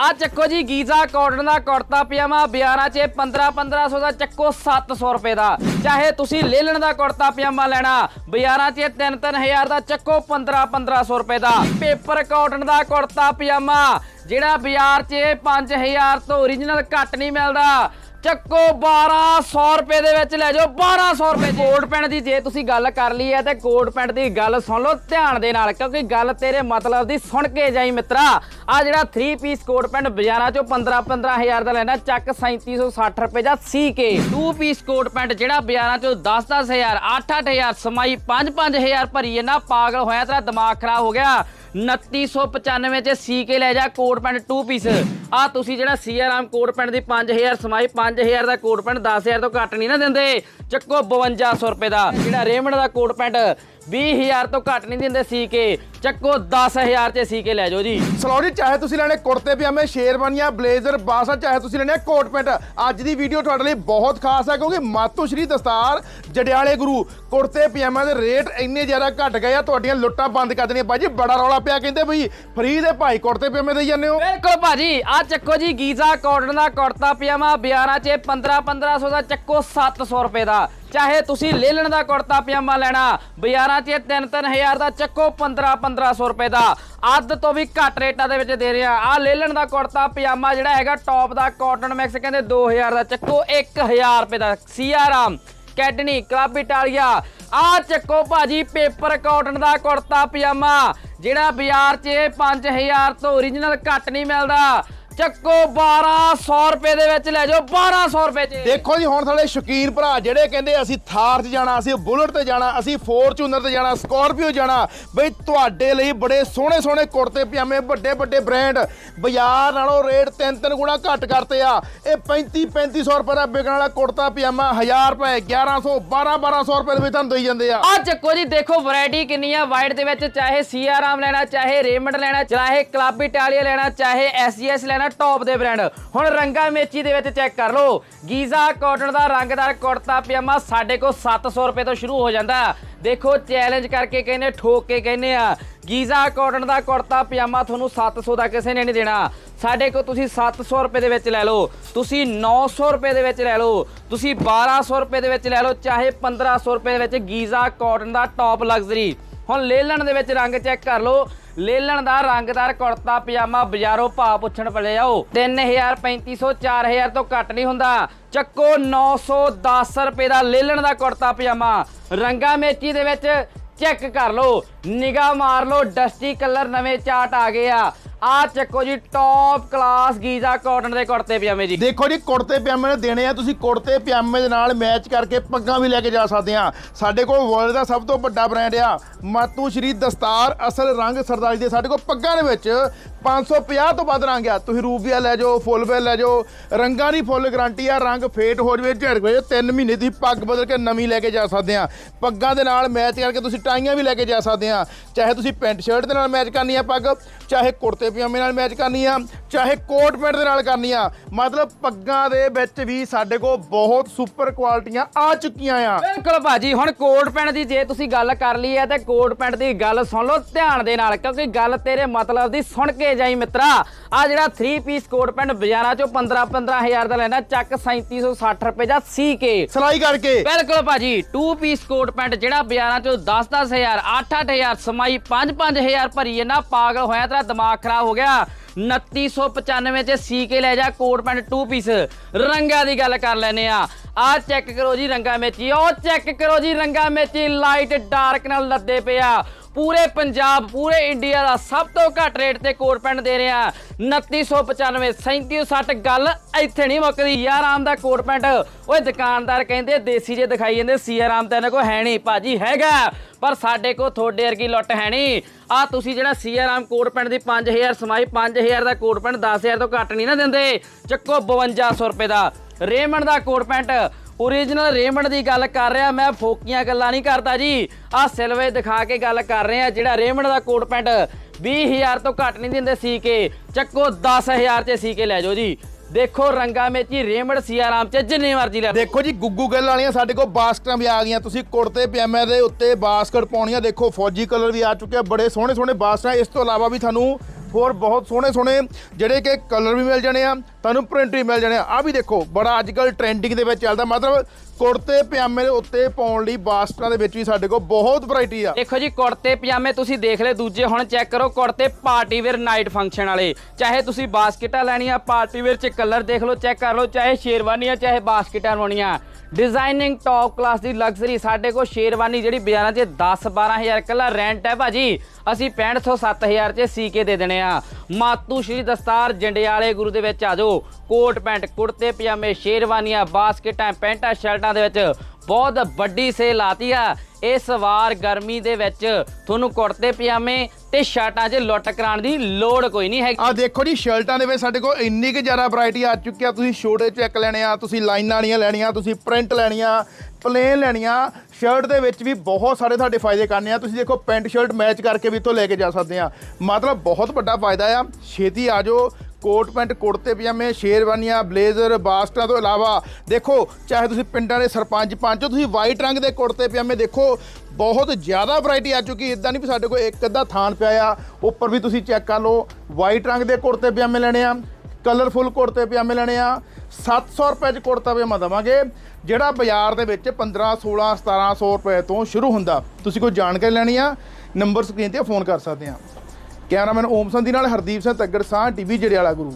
ਆ ਚੱਕੋ ਜੀ, ਗੀਜ਼ਾ ਕਾਟਨ ਦਾ ਕੁੜਤਾ ਪਜਾਮਾ ਬਿਆਰਾਂ 'ਚ 15 1500 ਦਾ ਚੱਕੋ 700 ਰੁਪਏ ਦਾ। ਚਾਹੇ ਤੁਸੀਂ ਲੇਲਣ ਦਾ ਕੁੜਤਾ ਪਜਾਮਾ ਲੈਣਾ ਬਿਆਰਾਂ 'ਚ 3 3000 ਦਾ ਚੱਕੋ 15 1500 ਰੁਪਏ ਦਾ। ਪੇਪਰ ਕਾਟਨ ਦਾ ਕੁੜਤਾ ਪਜਾਮਾ, ਜਿਹੜਾ ਬਾਜ਼ਾਰ 'ਚ 5000 ਤੋਂ ਓਰੀਜਨਲ ਘੱਟ ਨਹੀਂ ਮਿਲਦਾ। ਚੱਕੋ 1200 ਰੁਪਏ ਦੇ ਵਿੱਚ ਲੈ ਜਾਓ 1200 ਰੁਪਏ ਕੋਟ ਪੈਂਟ ਦੀ ਜੇ ਤੁਸੀਂ ਗੱਲ ਕਰ ਲਈ ਹੈ ਤੇ ਕੋਟ ਪੈਂਟ ਦੀ ਗੱਲ ਸੁਣ ਲਓ ਧਿਆਨ ਦੇ ਨਾਲ, ਕਿਉਂਕਿ ਗੱਲ ਤੇਰੇ ਮਤਲਬ ਦੀ ਸੁਣ ਕੇ ਜਾਈ ਮਿੱਤਰਾ। ਆ ਜਿਹੜਾ 3 ਪੀਸ ਕੋਟ ਪੈਂਟ ਬਾਜ਼ਾਰਾਂ ਚੋਂ 15 15000 ਦਾ ਲੈਣਾ ਚੱਕ 3760 ਰੁਪਏ ਦਾ ਸੀਕੇ 2 ਪੀਸ ਕੋਟ ਪੈਂਟ ਜਿਹੜਾ ਬਾਜ਼ਾਰਾਂ ਚੋਂ 10 10000 8 8000 ਸਮਾਈ 5 5000 ਭਰੀ ਇਹਨਾਂ ਪਾਗਲ ਹੋਇਆ ਤੇਰਾ ਦਿਮਾਗ ਖਰਾਬ ਹੋ ਗਿਆ। 2995 ਚ ਸੀ ਕੇ ਲੈ ਜਾ ਕੋਟ ਪੈਂਟ 2 ਪੀਸ ਆ ਤੁਸੀਂ ਜਿਹੜਾ ਸੀਆਰਾਮ ਕੋਟ ਪੈਂਟ ਦੀ 5000 ਸਮਾਈ 5000 ਦਾ ਕੋਟ ਪੈਂਟ 10000 ਤੋਂ ਘੱਟ ਨਹੀਂ ਨਾ ਦਿੰਦੇ। ਚੱਕੋ 5200 ਰੁਪਏ ਦਾ। ਜਿਹੜਾ ਰੇਮੰਡ ਦਾ ਕੋਟ ਪੈਂਟ 20000 ਤੋਂ ਘੱਟ ਨਹੀਂ ਦਿੰਦੇ ਸੀ ਕੇ ਚੱਕੋ 10000 ਚ ਸੀ ਕੇ ਲੈ ਜਾਓ ਜੀ। ਸਲੌਰੀ ਚਾਹੇ ਤੁਸੀਂ ਲੈਣੇ ਕੁੜਤੇ ਪਜਾਮੇ ਸ਼ੇਰਵਾਨੀਆਂ ਬਲੇਜ਼ਰ ਬਾਸਾ ਚਾਹੇ ਤੁਸੀਂ ਲੈਣੇ ਕੋਟ ਪੈਂਟ ਅੱਜ ਦੀ ਵੀਡੀਓ ਤੁਹਾਡੇ ਲਈ ਬਹੁਤ ਖਾਸ ਹੈ ਕਿਉਂਕਿ ਮਾਤੂ ਸ਼੍ਰੀ ਦਸਤਾਰ ਜੜਿਆਲੇ ਗੁਰੂ ਕੁੜਤੇ ਪਜਾਮਿਆਂ ਦੇ ਰੇਟ ਇੰਨੇ ਜ਼ਿਆਦਾ ਘਟ ਗਏ ਆ ਤੁਹਾਡੀਆਂ ਲੁੱਟਾਂ ਬੰਦ ਕਰ ਦੇਣੀਆਂ। ਬਾਜੀ ਬੜਾ ਰੌਲਾ ਪਿਆ ਕਹਿੰਦੇ ਬਈ ਫ੍ਰੀ ਦੇ ਭਾਈ ਕੁੜਤੇ ਪਜਾਮੇ ਦੇਈ ਜਾਂਦੇ ਹੋ। ਬਿਲਕੁਲ ਭਾਜੀ ਆ ਚੱਕੋ ਜੀ, ਗੀਜ਼ਾ ਕਾਟਨ ਦਾ ਕੁੜਤਾ ਪਜਾਮਾ ਬਿਆਰਾਂ ਚ 15 1500 ਦਾ ਚੱਕੋ 700 ਰੁਪਏ ਦਾ। ਚਾਹੇ ਤੁਸੀਂ ਲੇਲਣ ਦਾ ਕੁੜਤਾ ਪਜਾਮਾ ਲੈਣਾ, ਬਾਜ਼ਾਰਾਂ 'ਚ 3-3000 ਦਾ ਚੱਕੋ 15-1500 ਰੁਪਏ ਦਾ। ਅੱਧ ਤੋਂ ਵੀ ਘੱਟ ਰੇਟਾਂ ਦੇ ਵਿੱਚ ਦੇ ਰਿਹਾ ਆ ਲੇਲਣ ਦਾ ਕੁੜਤਾ ਪਜਾਮਾ ਜਿਹੜਾ ਹੈਗਾ ਟੌਪ ਦਾ ਕਾਟਨ ਮਿਕਸ ਕਹਿੰਦੇ 2000 ਦਾ ਚੱਕੋ 1000 ਰੁਪਏ ਦਾ। ਸੀਆਰਾਮ, ਕੈਡਨੀ, ਕਲੱਬ ਇਟਾਲੀਆ। ਆ ਚੱਕੋ ਭਾਜੀ ਪੇਪਰ ਕਾਟਨ ਦਾ ਕੁੜਤਾ ਪਜਾਮਾ, ਜਿਹੜਾ ਬਾਜ਼ਾਰ 'ਚ 5000 ਤੋਂ ਓਰੀਜਨਲ ਘੱਟ ਨਹੀਂ ਮਿਲਦਾ। ਚੱਕੋ 1200 ਰੁਪਏ ਦੇ ਵਿੱਚ ਲੈ ਜਾਓ 1200 ਰੁਪਏ 'ਚ। ਦੇਖੋ ਜੀ ਹੁਣ ਸਾਡੇ ਸ਼ੌਕੀਨ ਭਰਾ ਜਿਹੜੇ ਕਹਿੰਦੇ ਅਸੀਂ ਥਾਰ 'ਚ ਜਾਣਾ ਅਸੀਂ ਬੁਲਟ ਤੇ ਜਾਣਾ ਅਸੀਂ ਫੋਰਚੂਨਰ ਤੇ ਜਾਣਾ ਸਕਾਰਪੀਓ ਜਾਣਾ ਬਈ ਤੁਹਾਡੇ ਲਈ ਬੜੇ ਸੋਹਣੇ ਸੋਹਣੇ ਕੁੜਤੇ ਪਜਾਮੇ ਵੱਡੇ ਵੱਡੇ ਬ੍ਰਾਂਡ ਬਾਜ਼ਾਰ ਨਾਲੋਂ ਰੇਟ ਤਿੰਨ ਤਿੰਨ ਗੁਣਾ ਘੱਟ ਕਰਤੇ ਆ। ਇਹ 35 3500 ਰੁਪਏ ਦਾ ਵਿਕਣ ਵਾਲਾ ਕੁੜਤਾ ਪਜਾਮਾ 1000 ਰੁਪਏ 1100 12 1200 ਰੁਪਏ ਦੇ ਵਿੱਚ ਤੁਹਾਨੂੰ ਦੇਈ ਜਾਂਦੇ ਆ। ਆ ਚੱਕੋ ਜੀ ਦੇਖੋ ਵੈਰਾਈਟੀ ਕਿੰਨੀ ਆ ਵਾਈਟ ਦੇ ਵਿੱਚ ਚਾਹੇ ਸੀਆਰਾਮ ਲੈਣਾ ਚਾਹੇ ਰੇਮੰਡ ਲੈਣਾ ਚਾਹੇ ਕਲੱਬ ਇਟਾਲੀਆ ਲੈਣਾ ਚਾਹੇ ਐਸਜੀਐਸ ਲੈਣਾ ਟੌਪ ਦੇ ਬ੍ਰਾਂਡ। ਹੁਣ ਰੰਗਾ ਮੇਚੀ ਦੇ ਵਿੱਚ ਚੈੱਕ ਕਰ ਲਓ। ਗੀਜ਼ਾ ਕਾਟਨ ਦਾ ਰੰਗਦਾਰ ਕੁੜਤਾ ਪਜਾਮਾ ਸਾਡੇ ਕੋਲ 700 ਰੁਪਏ ਤੋਂ ਸ਼ੁਰੂ ਹੋ ਜਾਂਦਾ। ਦੇਖੋ ਚੈਲੰਜ ਕਰਕੇ ਕਹਿੰਦੇ, ਠੋਕ ਕੇ ਕਹਿੰਦੇ ਆ। ਗੀਜ਼ਾ ਕਾਟਨ ਦਾ ਕੁੜਤਾ ਪਜਾਮਾ ਤੁਹਾਨੂੰ 700 ਦਾ ਕਿਸੇ ਨੇ ਨਹੀਂ ਦੇਣਾ। ਸਾਡੇ ਕੋਲ ਤੁਸੀਂ 700 ਰੁਪਏ ਦੇ ਵਿੱਚ ਲੈ ਲਓ। ਤੁਸੀਂ 900 ਰੁਪਏ ਦੇ ਵਿੱਚ ਲੈ ਲਓ। ਤੁਸੀਂ 1200 ਰੁਪਏ ਦੇ ਵਿੱਚ ਲੈ ਲਓ। ਚਾਹੇ 1500 ਰੁਪਏ ਦੇ ਵਿੱਚ ਗੀਜ਼ਾ ਕਾਟਨ ਦਾ ਟੌਪ ਲਗਜ਼ਰੀ ਹੁਣ ਲੇਲਣ ਦੇ ਵਿੱਚ ਰੰਗ ਚੈੱਕ ਕਰ ਲਓ। ਲੇਲਣ ਦਾ ਰੰਗਦਾਰ ਕੁੜਤਾ, ਪਜਾਮਾ, ਬਾਜ਼ਾਰੋਂ ਭਾਅ ਪੁੱਛਣ ਪਲੇ ਜਾਓ 3000 3500 4000 ਤੋਂ ਘੱਟ ਨਹੀਂ ਹੁੰਦਾ। ਚੱਕੋ 910 ਰੁਪਏ ਦਾ ਲੇਲਣ ਦਾ ਕੁੜਤਾ, ਪਜਾਮਾ। ਰੰਗਾ ਮੇਚੀ ਦੇ ਵਿੱਚ ਚੈੱਕ ਕਰ ਲਓ। ਨਿਗਾਹ ਮਾਰ ਲਓ, ਡਸਟੀ ਕਲਰ ਨਵੇਂ ਚਾਟ ਆ ਗਏ ਆ। ਆ ਚੱਕੋ ਜੀ ਟੌਪ ਕਲਾਸ ਗੀਜ਼ਾ ਕਾਟਨ ਦੇ ਕੁੜਤੇ ਪਜਾਮੇ ਜੀ। ਦੇਖੋ ਜੀ, ਕੁੜਤੇ ਪਜਾਮੇ ਨੇ ਦੇਣੇ ਆ, ਤੁਸੀਂ ਕੁੜਤੇ ਪਜਾਮੇ ਦੇ ਨਾਲ ਮੈਚ ਕਰਕੇ ਪੱਗਾਂ ਵੀ ਲੈ ਕੇ ਜਾ ਸਕਦੇ ਆ। ਸਾਡੇ ਕੋਲ ਵਰਲਡ ਦਾ ਸਭ ਤੋਂ ਵੱਡਾ ਬ੍ਰਾਂਡ ਆ, ਮਾਤੂ ਸ਼੍ਰੀ ਦਸਤਾਰ ਅਸਲ ਰੰਗ ਸਰਦਾਰੀ ਦੇ। ਸਾਡੇ ਕੋਲ ਪੱਗਾਂ ਦੇ ਵਿੱਚ 550 ਤੋਂ ਵੱਧ ਰੰਗ ਆ। ਤੁਸੀਂ ਰੂਬੀਆ ਲੈ ਜਾਓ, ਫੁੱਲ ਵੇਲ ਲੈ ਜਾਓ, ਰੰਗਾਂ ਦੀ ਫੁੱਲ ਗਾਰੰਟੀ ਆ, ਰੰਗ ਫੇਟ ਹੋ ਜਵੇ ਝੜ ਗਏ 3 ਮਹੀਨੇ ਦੀ ਪੱਗ ਬਦਲ ਕੇ ਨਵੀਂ ਲੈ ਕੇ ਜਾ ਸਕਦੇ ਆ। ਪੱਗਾਂ ਦੇ ਨਾਲ ਮੈਚ ਕਰਕੇ ਤੁਸੀਂ ਟਾਈਆਂ ਵੀ ਲੈ ਕੇ ਜਾ ਸਕਦੇ ਆ। ਚਾਹੇ ਤੁਸੀਂ ਪੈਂਟ ਸ਼ਰਟ ਦੇ ਨਾਲ ਮੈਚ ਕਰਨੀ ਆ ਪੱਗ, ਚਾਹੇ ਕੁੜਤੇ ਪਜਾਮੇ ਨਾਲ ਮੈਚ ਕਰਨੀ ਆ। ਚਾਹੇ ਕੋਟ ਪੈਂਟ ਦੇ ਨਾਲ ਕਰਨੀ ਆ ਮਤਲਬ ਪੱਗਾਂ ਦੇ ਵਿੱਚ ਵੀ ਸਾਡੇ ਕੋਲ ਬਹੁਤ ਸੁਪਰ ਕੁਆਲਿਟੀਆਂ ਆ ਚੁੱਕੀਆਂ ਆ। ਬਿਲਕੁਲ ਭਾਜੀ ਹੁਣ ਕੋਟ ਪੈਂਟ ਦੀ ਜੇ ਤੁਸੀਂ ਗੱਲ ਕਰ ਲਈ ਹੈ ਤੇ ਕੋਟ ਪੈਂਟ ਦੀ ਗੱਲ ਸੁਣ ਲਓ ਧਿਆਨ ਦੇ ਨਾਲ ਕਿਉਂਕਿ ਗੱਲ ਤੇਰੇ ਮਤਲਬ ਦੀ ਸੁਣ ਕੇ ਜਾਈ ਮਿੱਤਰਾ। ਆ ਜਿਹੜਾ 3 ਪੀਸ ਕੋਟ ਪੈਂਟ ਬਾਜ਼ਾਰਾਂ ਚੋਂ 15 15000 ਦਾ ਲੈਣਾ ਚੱਕ 3760 ਰੁਪਏ ਦਾ ਸੀ ਕੇ ਸਲਾਈ ਕਰਕੇ। ਬਿਲਕੁਲ ਭਾਜੀ 2 ਪੀਸ ਕੋਟ ਪੈਂਟ ਜਿਹੜਾ ਬਾਜ਼ਾਰਾਂ ਚੋਂ 10 10000 8 8000 ਸਮਾਈ 5 5000 ਭਰੀ ਹੈ ਨਾ ਪਾਗਲ ਹੋਇਆ ਤੇਰਾ ਦਿਮਾਗ ਖਰਾਬ ਹੋ ਗਿਆ। 2995 ਚ ਸੀ ਕੇ ਲੈ ਜਾ ਕੋਟ ਪੈਂਟ 2 ਪੀਸ ਰੰਗਾਂ ਦੀ ਗੱਲ ਕਰ ਲੈਨੇ ਆ। ਆ ਚੈੱਕ ਕਰੋ ਜੀ ਰੰਗਾ ਮੇਚੀ ਉਹ ਚੈੱਕ ਕਰੋ ਜੀ ਰੰਗਾ ਮੇਚੀ ਲਾਈਟ ਡਾਰਕ ਨਾਲ ਲੱਦੇ ਪਿਆ ਪੂਰੇ ਪੰਜਾਬ, ਪੂਰੇ ਇੰਡੀਆ ਦਾ ਸਭ ਤੋਂ ਘੱਟ ਰੇਟ ਤੇ ਕੋਟ ਪੈਂਟ ਦੇ ਰਿਹਾ। 2995 3760 ਗੱਲ ਇੱਥੇ ਨਹੀਂ ਮੁੱਕਦੀ। ਯਾਰ, ਆਮ ਦਾ ਕੋਟ ਪੈਂਟ। ਓਏ, ਦੁਕਾਨਦਾਰ ਕਹਿੰਦੇ ਦੇਸੀ ਜੇ ਦਿਖਾਈ ਜਾਂਦੇ ਸੀਆਰ ਆਮ ਤਾਂ ਇਹਨਾਂ ਕੋ ਹੈ ਨਹੀਂ। ਭਾਜੀ, ਹੈਗਾ, ਪਰ ਸਾਡੇ ਕੋ ਥੋੜੇ ਵਰਗੀ ਲੁੱਟ ਹੈ ਨਹੀਂ। ਆ ਤੁਸੀਂ ਜਿਹੜਾ ਸੀਆਰ ਆਮ ਕੋਟ ਪੈਂਟ ਦੀ 5000 ਸਮਾਈ 5000 ਦਾ ਕੋਟ ਪੈਂਟ 10000 ਤੋਂ ਘੱਟ ਨਹੀਂ ਨਾ ਦਿੰਦੇ। ਚੱਕੋ 5200 ਰੁਪਏ ਦਾ। ਰੇਮੰਡ ਦਾ ਕੋਟ ਪੈਂਟ। ਓਰੀਜਨਲ ਰੇਮੰਡ ਦੀ ਗੱਲ ਕਰ ਰਿਹਾ, ਮੈਂ ਫੋਕੀਆਂ ਗੱਲਾਂ ਨਹੀਂ ਕਰਦਾ ਜੀ। ਆ ਸਿਲਵੇ ਦਿਖਾ ਕੇ ਗੱਲ ਕਰ ਰਹੇ ਆ, ਜਿਹੜਾ ਰੇਮੰਡ ਦਾ ਕੋਟ ਪੈਂਟ 20000 ਤੋਂ ਘੱਟ ਨਹੀਂ ਦਿੰਦੇ ਸੀ ਕੇ ਚੱਕੋ 10000 ਚ ਸੀ ਕੇ ਲੈ ਜਾਓ ਜੀ। ਦੇਖੋ ਰੰਗਾ ਮੇਚੀ ਰੇਮੰਡ ਸੀਆਰਾਮ ਚ ਜਿੰਨੀ ਮਰਜ਼ੀ ਲੈ ਦੇਖੋ ਜੀ, ਗੁੱਗੂ ਗੱਲ ਵਾਲੀਆਂ ਸਾਡੇ ਕੋਲ ਬਾਸਕਟਾਂ ਵੀ ਆ ਗਈਆਂ, ਤੁਸੀਂ ਕੁੜਤੇ ਪਜਾਮੇ ਦੇ ਉੱਤੇ ਬਾਸਕਟ ਪਾਉਣੀਆਂ, ਦੇਖੋ ਫੌਜੀ ਕਲਰ ਵੀ ਆ ਚੁੱਕਿਆ, ਬੜੇ ਸੋਹਣੇ ਸੋਹਣੇ ਬਾਸਕਟਾਂ। ਇਸ ਤੋਂ ਇਲਾਵਾ ਵੀ ਤੁਹਾਨੂੰ ਹੋਰ ਬਹੁਤ ਸੋਹਣੇ ਸੋਹਣੇ ਜਿਹੜੇ ਕਿ ਕਲਰ ਵੀ ਮਿਲ ਜਾਣੇ ਆ, ਤੁਹਾਨੂੰ ਪ੍ਰਿੰਟ ਵੀ ਮਿਲ ਜਾਣੇ ਆ। ਆਹ ਵੀ ਦੇਖੋ, ਬੜਾ ਅੱਜ ਕੱਲ ਟ੍ਰੈਂਡਿੰਗ ਦੇ ਵਿੱਚ ਚੱਲਦਾ, ਮਤਲਬ ਕੁੜਤੇ ਪਜਾਮੇ ਦੇ ਉੱਤੇ ਪਾਉਣ ਲਈ ਬਾਸਟਰਾਂ ਦੇ ਵਿੱਚ ਵੀ ਸਾਡੇ ਕੋਲ ਬਹੁਤ ਵੈਰਾਈਟੀ ਆ। ਦੇਖੋ ਜੀ, ਕੁੜਤੇ ਪਜਾਮੇ ਤੁਸੀਂ ਦੇਖ ਲਏ, ਦੂਜੇ ਹੁਣ ਚੈੱਕ ਕਰੋ, ਕੁੜਤੇ ਪਾਰਟੀ ਵੇਅਰ ਨਾਈਟ ਫੰਕਸ਼ਨ ਵਾਲੇ। ਚਾਹੇ ਤੁਸੀਂ ਬਾਸਕਟਾਂ ਲੈਣੀਆਂ, ਪਾਰਟੀ ਵੇਅਰ ਚ ਕਲਰ ਦੇਖ ਲਓ ਚੈੱਕ ਕਰ ਲਓ, ਚਾਹੇ ਸ਼ੇਰਵਾਨੀਆਂ, ਚਾਹੇ ਬਾਸਕਟਾਂ ਲਾਉਣੀਆਂ ਡਿਜ਼ਾਈਨਿੰਗ ਟੌਪ ਕਲਾਸ ਦੀ ਲਗਜ਼ਰੀ ਸਾਡੇ ਕੋਲ ਸ਼ੇਰਵਾਨੀ ਜਿਹੜੀ ਬਾਜ਼ਾਰਾਂ 'ਚ 10 12000 ਕੱਲਾ ਰੈਂਟ ਹੈ ਭਾਜੀ। ਅਸੀਂ 6500 7000 'ਚ ਸੀ ਕੇ ਦੇ ਦੇਣੇ ਆ। ਮਾਤੂ ਸ਼੍ਰੀ ਦਸਤਾਰ ਜੰਡਿਆਲੇ ਗੁਰੂ ਦੇ ਵਿੱਚ ਆ ਜਾਓ। ਕੋਟ ਪੈਂਟ, ਕੁੜਤੇ, ਪਜਾਮੇ, ਸ਼ੇਰਵਾਨੀਆਂ, ਬਾਸਕਟਾਂ, ਪੈਂਟਾਂ, ਸ਼ਰਟਾਂ ਦੇ ਵਿੱਚ ਬਹੁਤ ਵੱਡੀ ਸੇਲ ਲਾਤੀ ਆ। ਇਸ ਵਾਰ ਗਰਮੀ ਦੇ ਵਿੱਚ ਤੁਹਾਨੂੰ ਕੁੜਤੇ, ਪਜਾਮੇ ਤੇ ਸ਼ਰਟਾਂ 'ਚ ਲੁੱਟ ਕਰਾਉਣ ਦੀ ਲੋੜ ਕੋਈ ਨਹੀਂ ਹੈਗੀ। ਆ ਦੇਖੋ ਜੀ, ਸ਼ਰਟਾਂ ਦੇ ਵਿੱਚ ਸਾਡੇ ਕੋਲ ਇੰਨੀ ਕਿ ਜ਼ਿਆਦਾ ਵੈਰਾਈਟੀ ਆ ਚੁੱਕੀ ਆ। ਤੁਸੀਂ ਛੋਟੇ ਚੈੱਕ ਲੈਣੇ ਆ, ਤੁਸੀਂ ਲਾਈਨਾਂ ਵਾਲੀਆਂ ਲੈਣੀਆਂ, ਤੁਸੀਂ ਪ੍ਰਿੰਟ ਲੈਣੀਆਂ ਪਲੇਨ ਲੈਣੀਆਂ। ਸ਼ਰਟ ਦੇ ਵਿੱਚ ਵੀ ਬਹੁਤ ਸਾਰੇ ਤੁਹਾਡੇ ਫਾਇਦੇ ਕਰਨੇ ਆ। ਤੁਸੀਂ ਦੇਖੋ, ਪੈਂਟ ਸ਼ਰਟ ਮੈਚ ਕਰਕੇ ਵੀ ਇੱਥੋਂ ਲੈ ਕੇ ਜਾ ਸਕਦੇ ਆ। ਮਤਲਬ ਬਹੁਤ ਵੱਡਾ ਫਾਇਦਾ ਆ। ਛੇਤੀ ਆ ਜਾਓ। ਕੋਟ ਪੈਂਟ, ਕੁੜਤੇ, ਪਜਾਮੇ, ਸ਼ੇਰਵਾਨੀਆਂ, ਬਲੇਜ਼ਰ, ਬਾਸਟਾਂ ਤੋਂ ਇਲਾਵਾ ਦੇਖੋ, ਚਾਹੇ ਤੁਸੀਂ ਪਿੰਡਾਂ ਦੇ ਸਰਪੰਚ ਪੰਚ ਹੋ ਤੁਸੀਂ ਵਾਈਟ ਰੰਗ ਦੇ ਕੁੜਤੇ, ਪਜਾਮੇ ਦੇਖੋ, ਬਹੁਤ ਜ਼ਿਆਦਾ ਵੈਰਾਈਟੀ ਆ ਚੁੱਕੀ ਇਦਾਂ ਨਹੀਂ ਵੀ ਸਾਡੇ ਕੋਲ ਇੱਕ ਅੱਧਾ ਥਾਨ ਪਿਆ ਆ, ਉੱਪਰ ਵੀ ਤੁਸੀਂ ਚੈੱਕ ਕਰ ਲਓ ਵਾਈਟ ਰੰਗ ਦੇ ਕੁੜਤੇ, ਪਜਾਮੇ ਲੈਣੇ ਆ ਕਲਰਫੁੱਲ ਕੁੜਤੇ, ਪਜਾਮੇ ਲੈਣੇ ਆ 700 ਰੁਪਏ ਚ ਕੁੜਤਾ ਪਜਾਮਾ ਦਵਾਂਗੇ, ਜਿਹੜਾ ਬਾਜ਼ਾਰ ਦੇ ਵਿੱਚ 15 16 1700 ਰੁਪਏ ਤੋਂ ਸ਼ੁਰੂ ਹੁੰਦਾ, ਤੁਸੀਂ ਕੋਈ ਜਾਣਕਾਰੀ ਲੈਣੀ ਆ ਨੰਬਰ ਸਕਰੀਨ ਤੇ ਫੋਨ ਕਰ ਸਕਦੇ ਆ। ਕੈਮਰਾਮੈਨ ਓਮ ਸੰਧੀ ਨਾਲ ਹਰਦੀਪ ਸਿੰਘ ਤੱਗੜ ਸਾਹ ਟੀਵੀ ਜੜਿਆਲਾ ਗੁਰੂ।